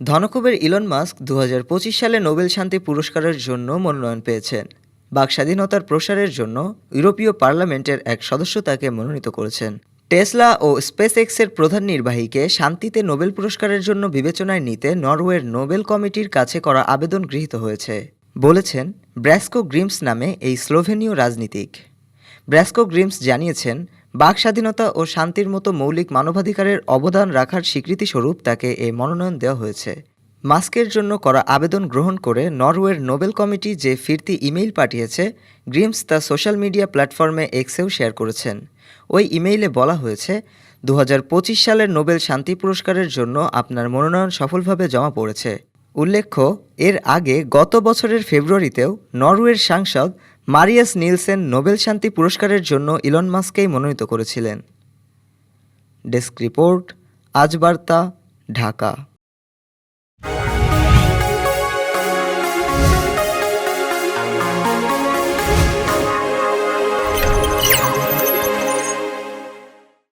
ধনকুবের Elon Musk দু হাজার পঁচিশ সালে নোবেল শান্তি পুরস্কারের জন্য মনোনয়ন পেয়েছেন। বাক স্বাধীনতার প্রসারের জন্য ইউরোপীয় পার্লামেন্টের এক সদস্য তাকে মনোনীত করেছেন। টেসলা ও স্পেস এক্সের প্রধান নির্বাহীকে শান্তিতে নোবেল পুরস্কারের জন্য বিবেচনায় নিতে নরওয়ের নোবেল কমিটির কাছে করা আবেদন গৃহীত হয়েছে, বলেছেন ব্র্যাস্কো গ্রিমস নামে এই স্লোভেনীয় রাজনীতিক। ব্র্যাস্কো গ্রিমস জানিয়েছেন বাক স্বাধীনতা ও শান্তির মতো মৌলিক মানবাধিকারের অবদান রাখার স্বীকৃতিস্বরূপ তাকে এ মনোনয়ন দেওয়া হয়েছে। মাস্কের জন্য করা আবেদন গ্রহণ করে নরওয়ের নোবেল কমিটি যে ফিরতি ইমেইল পাঠিয়েছে, গ্রিমস তা সোশ্যাল মিডিয়া প্ল্যাটফর্মে এক্সেও শেয়ার করেছেন। ওই ইমেইলে বলা হয়েছে দু হাজার পঁচিশ সালের নোবেল শান্তি পুরস্কারের জন্য আপনার মনোনয়ন সফলভাবে জমা পড়েছে। উল্লেখ্য, এর আগে গত বছরের ফেব্রুয়ারিতেও নরওয়ের সাংসদ মারিয়াস নিলসেন নোবেল শান্তি পুরস্কারের জন্য ইলন মাস্ককেই মনোনীত করেছিলেন। ডেস্ক রিপোর্ট, আজ বার্তা, ঢাকা।